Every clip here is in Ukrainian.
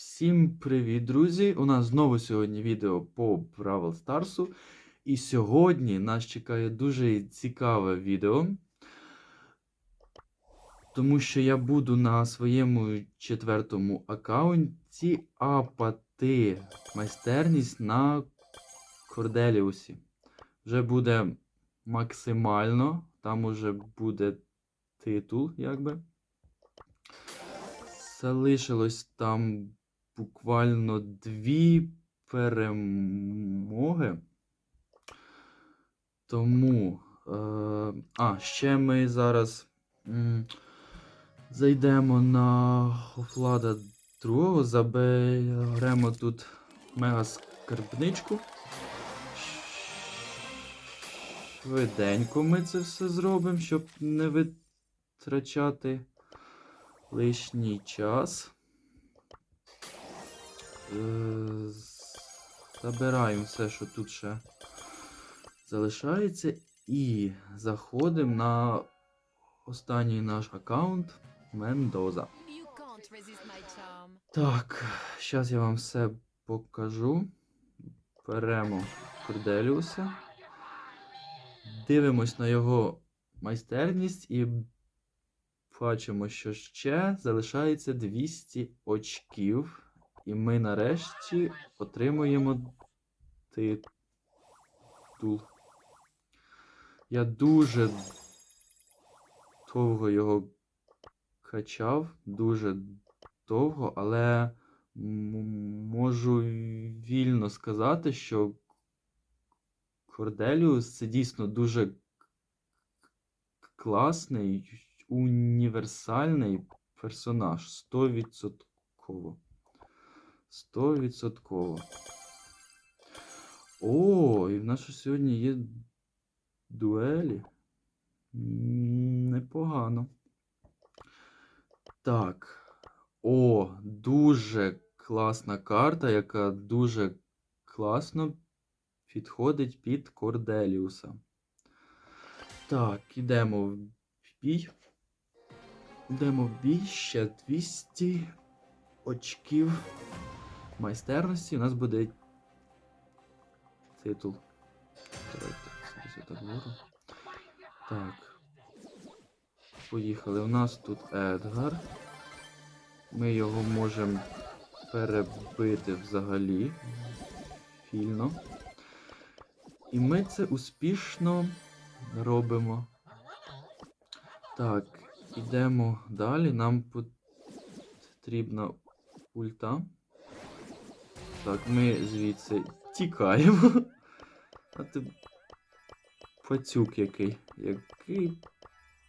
Всім привіт, друзі! У нас знову сьогодні відео по Бравл Старсу. І сьогодні нас чекає дуже цікаве відео. Тому що я буду на своєму четвертому аккаунті апати майстерність на Корделіусі. Вже буде максимально, там уже буде титул, якби. Залишилось там буквально дві перемоги. Тому. Е, а, ще ми зараз зайдемо на Офлада другого, заберемо тут мега скарбничку. Швиденько ми це все зробимо, щоб не витрачати лишній час. Е, Забираємо все, що тут ще залишається, і заходимо на останній наш аккаунт Мендоза. Так, зараз я вам все покажу. Беремо Корделіуса. Дивимось на його майстерність і бачимо, що ще залишається 200 очків. І ми нарешті отримуємо титул. Я дуже довго його качав, дуже довго, але можу вільно сказати, що Корделіус це дійсно дуже класний, універсальний персонаж. Стовідсотково. Стовідсотково. О, і в нас ще сьогодні є дуелі. Непогано. Так. О, дуже класна карта, яка дуже класно підходить під Корделіуса. Так, ідемо в бій. Йдемо в бій. Ще 200 очків майстерності. У нас буде титул. Так Поїхали. У нас тут Едгар. Ми його можемо перебити взагалі. Вільно. І ми це успішно робимо. Так, ідемо далі. Нам потрібна ульта. Так, ми звідси тікаємо. А ти. Пацюк який. Який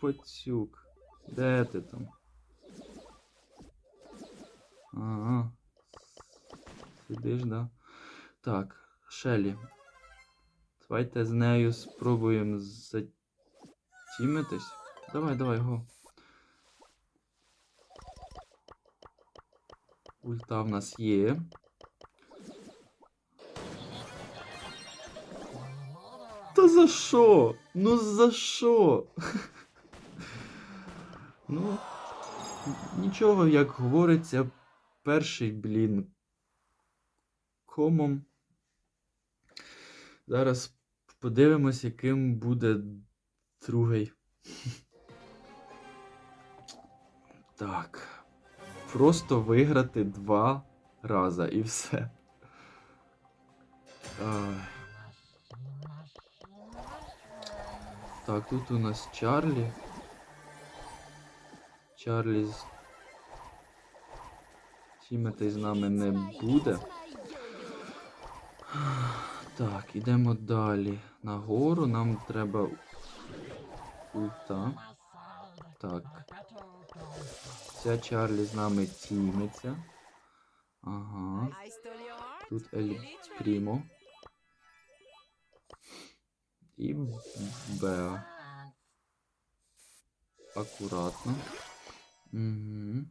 пацюк? Де ти там? Ага. Сидиш, да? Так, Шелі. Давайте з нею спробуємо затімитись. Давай, давай, го. Ульта в нас є. Та за що? Ну за що? ну, нічого, як говориться, перший, блін, комом. Зараз подивимось, яким буде другий. Так. Просто виграти два рази і все. Ай. Так, тут у нас Чарлі. Чарлі з... Тімити з нами не буде. Так, ідемо далі. Нагору нам треба ульта. Так. Ця Чарлі з нами тімиться. Ага. Тут Ель. Прімо. І Беа. Акуратно. Угу.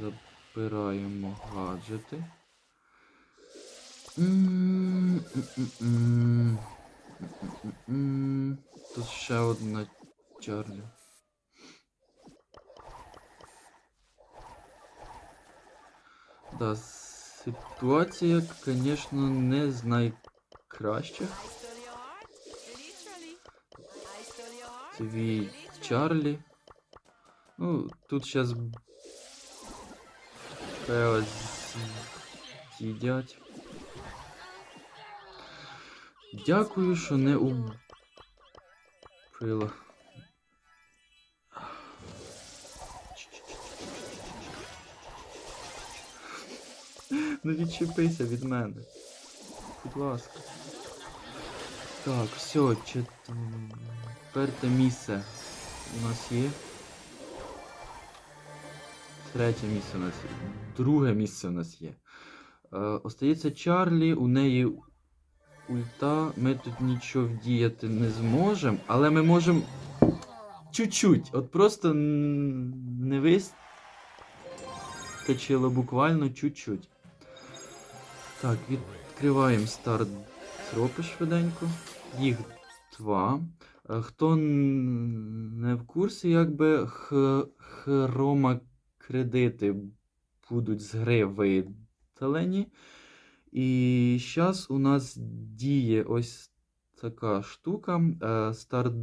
Забираємо гаджети. Тут ще одна Чарлі. Да, ситуація, звісно, не з heart? Твій Чарлі. Ну, тут зараз Фео з'їдять. Дякую, що не убила. Ну відчепися від мене. Будь ласка. Так, все, четверте місце у нас є. Третє місце у нас є. Друге місце у нас є. Е, остається Чарлі, у неї ульта. Ми тут нічого вдіяти не зможемо, але ми можемо чуть-чуть. От просто не вистачило буквально чуть-чуть. Так, відкриваємо старт тропи швиденько. Їх два. Е, Хто не в курсі, якби хрома кредити будуть з гри видалені. І зараз у нас діє ось така штука. е, Старт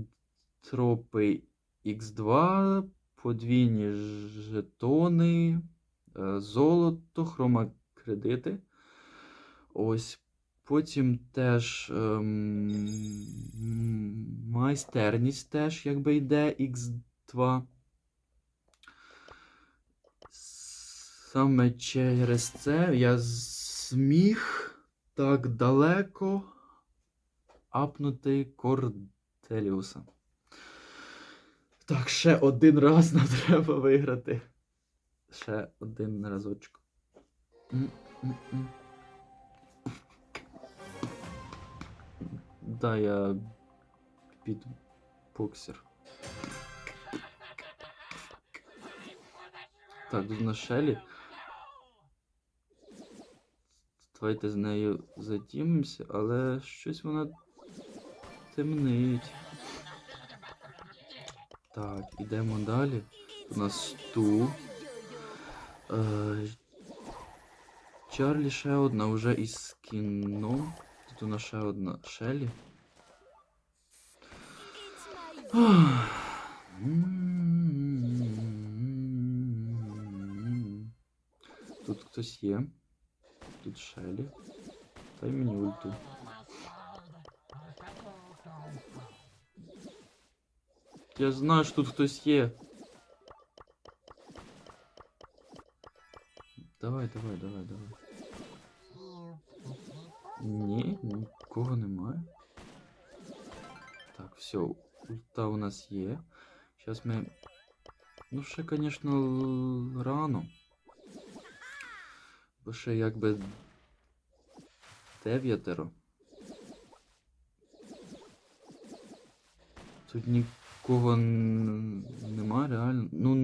тропи X2, подвійні жетони, е, золото, хромакредити. Ось. Потім теж ем, м, майстерність теж якби йде X2. Саме через це я зміг так далеко апнути Корделіуса. Так, ще один раз нам треба виграти. Ще один разочок. М-м-м. Да, я підбоксер. Так, тут на Шелі. Давайте з нею затімимося, але щось вона темнить. Так, ідемо далі. У нас ту. Е, Чарлі ще одна вже із кіно. Тут у нас ще одна Шелі. It's my Тут хтось є. Тут Шелі. Дай мені ульту. Я знаю, що тут хтось є. Давай, давай, давай, давай. Нас є. Зараз ми. Ну, ще, звісно, рано. Бо ще якби. Дев'ятеро. Тут нікого нема, реально. Ну,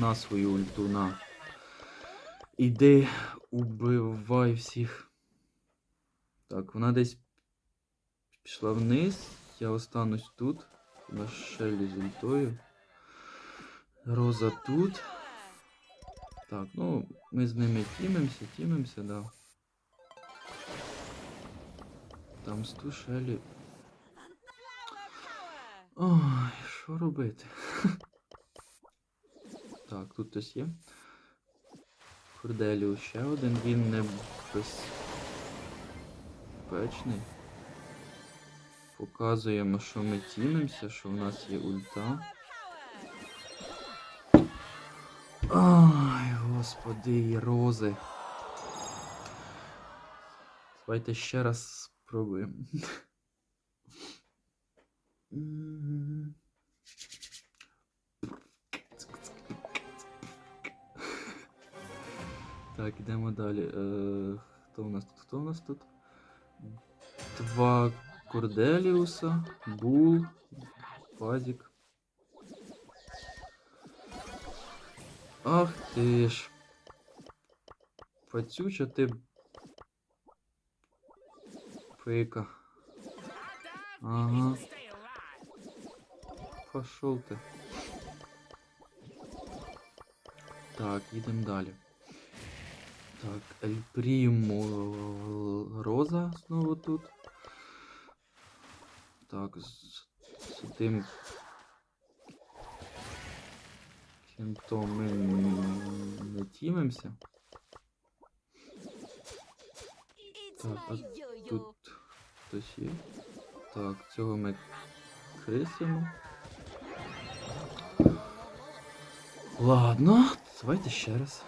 на свою ульту, на. Іди, убивай всіх. Так, вона десь пішла вниз. Я останусь тут. На шелі з ультою. Роза тут. Так, ну, ми з ними тімимося, тімимося, да. Там сту шелі. Ой, що робити? Так, тут хтось є. Корделіус ще один, він небезпечний. Показуємо, що ми тімимося, що в нас є ульта. Ай, господи, і рози. Давайте ще раз спробуємо. Так, йдемо далі. Е, хто у нас тут? Хто у нас тут? Два Корделіуса, Бул, Фазік. Ах ти ж. Пацюча ти. Пика. Ага. Пошел ти. Так, їдемо далі. Так, Ель Прімо Роза знову тут. Так, з, з тим кінтом ми не тімимося. Так, а. Тут хтось є. Так, цього ми крисимо. Ладно, давайте ще раз.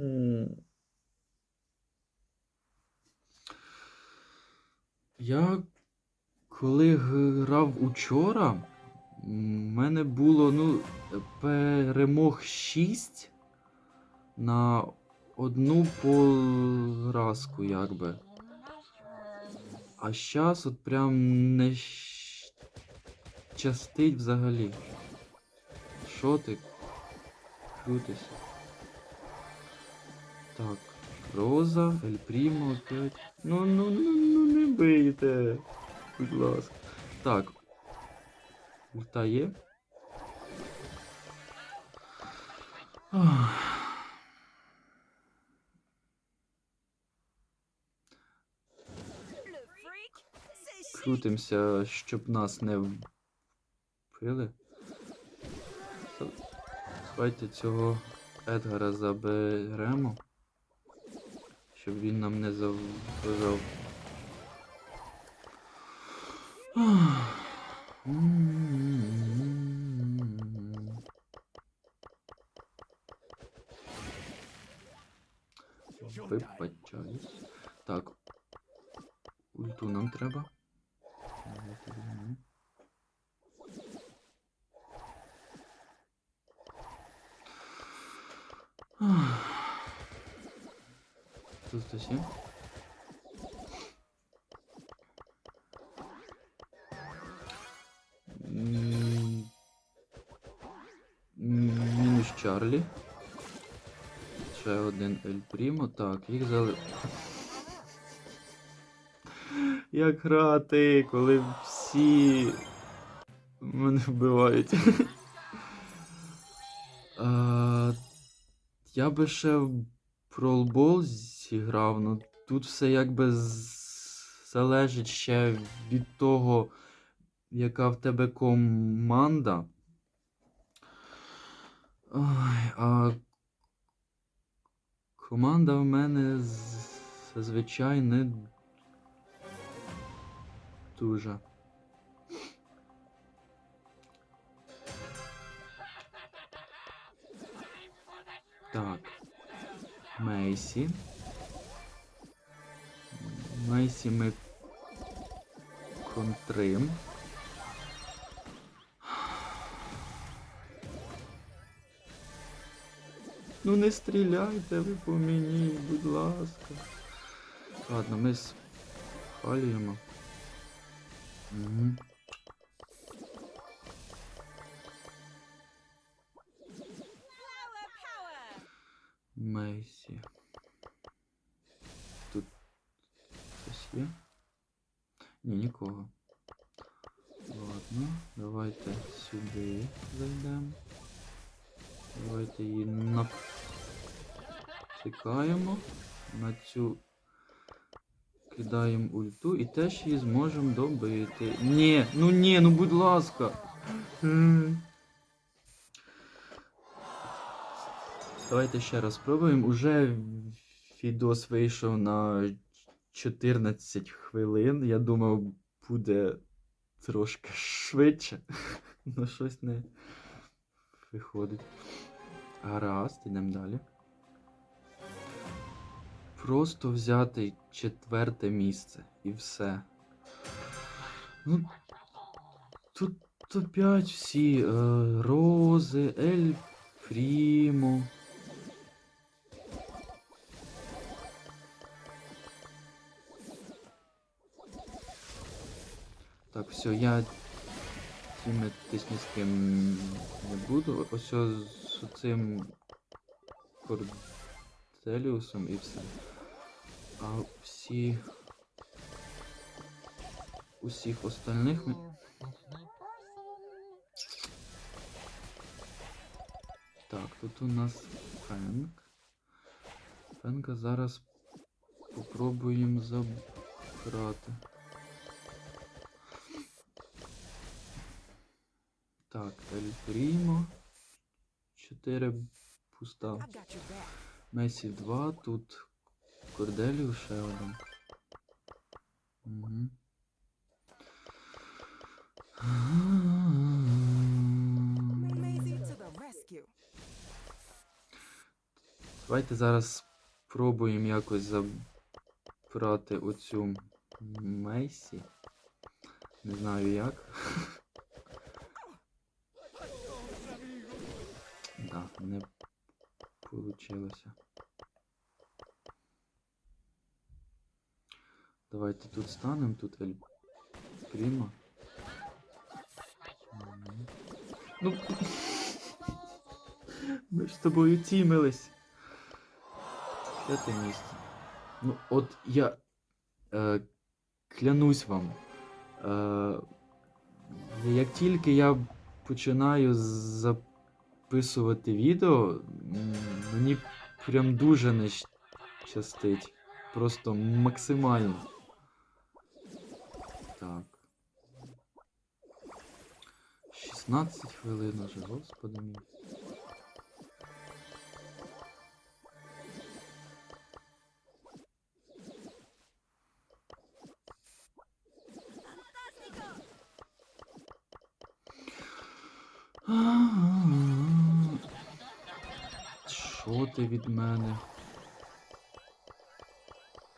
М. Я коли грав учора, у мене було ну, перемог 6 на одну поразку, якби. А щас от прям не щастить взагалі. Що ти? Крутишся. Так, Роза, Ель Прімо опять. Ну, ну, ну, ну не бийте. Будь ласка. Так. Ульта є. Chic. Крутимося, щоб нас не вбили. Давайте цього Едгара заберемо. Щоб він нам не заважав. Вибачаюсь. Так. Ульту нам треба. Тут хтось Ель Прімо. Так, їх зали. Як грати, коли всі мене вбивають. Я би ще в Ball зіграв, ну тут все якби залежить ще від того, яка в тебе команда. Ой, а команда в мене зазвичай не дуже. Так. Мейсі. Мейсі ми контрим. Ну не стріляйте ви по мені, будь ласка. Ладно, ми спалюємо. Угу. Flower power. Мейсі. Тут хтось є? Ні, нікого. Ладно, давайте сюди зайдемо. Давайте її натикаємо. На цю кидаємо ульту і теж її зможемо добити. Ні, ну ні, ну будь ласка. Давайте ще раз спробуємо. Уже відос вийшов на 14 хвилин. Я думав, буде трошки швидше. Ну щось не виходить. Гаразд, йдемо далі. Просто взяти четверте місце і все. Ну, тут опять всі е, рози, Ель Прімо. Так, все, я з ким не буду. Ось з цим Корделіусом і все. А всі. Усіх остальних ми. Так, тут у нас Фенк. Фенка зараз попробуємо забрати. Так, Ель Прімо. 4 пуста. Месі 2, тут Корделів ще один. Угу. Давайте зараз спробуємо якось забрати оцю Мейсі. Не знаю як. Да, не получилося. Давайте тут станемо, тут Ель Пріма. Ну. Ми ж з тобою тімились. П'яте місце. Ну, от я е, клянусь вам. Е, як тільки я починаю записувати відео, мені прям дуже не щастить. Просто максимально. Так. 16 хвилин уже, господи мій. Що ти від мене?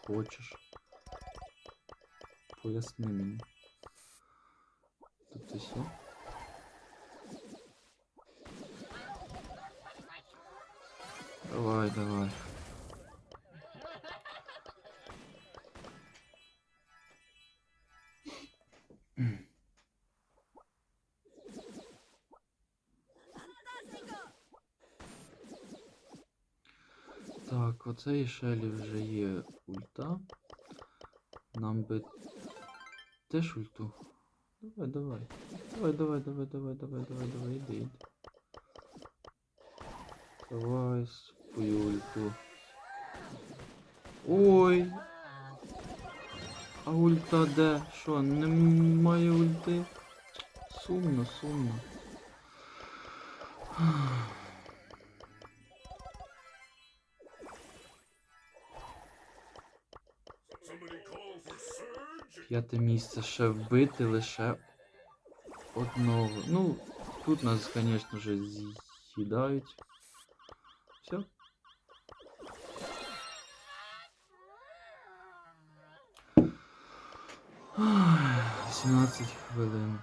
Хочеш? Поясни мені. Тут все? Давай, давай. Так, оцей Шелі вже є ульта. Нам би теж ульту. Давай, давай. Давай, давай, давай, давай, давай, давай, давай, іди, іди. Давай свою ульту. Ой! А ульта де? Що, немає ульти? Сумно, сумно. П'яте місце ще вбити лише одного. Ну, тут нас, звісно ж, з'їдають. Все. 17 хвилин.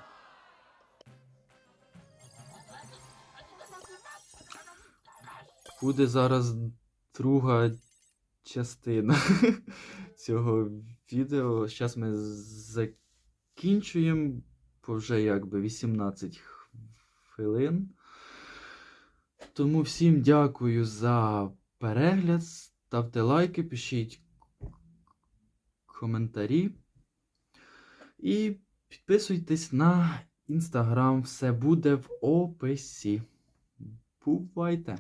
Буде зараз друга частина цього відео. Зараз ми закінчуємо по вже якби 18 хвилин. Тому всім дякую за перегляд. Ставте лайки, пишіть коментарі. І підписуйтесь на інстаграм. Все буде в описі. Бувайте!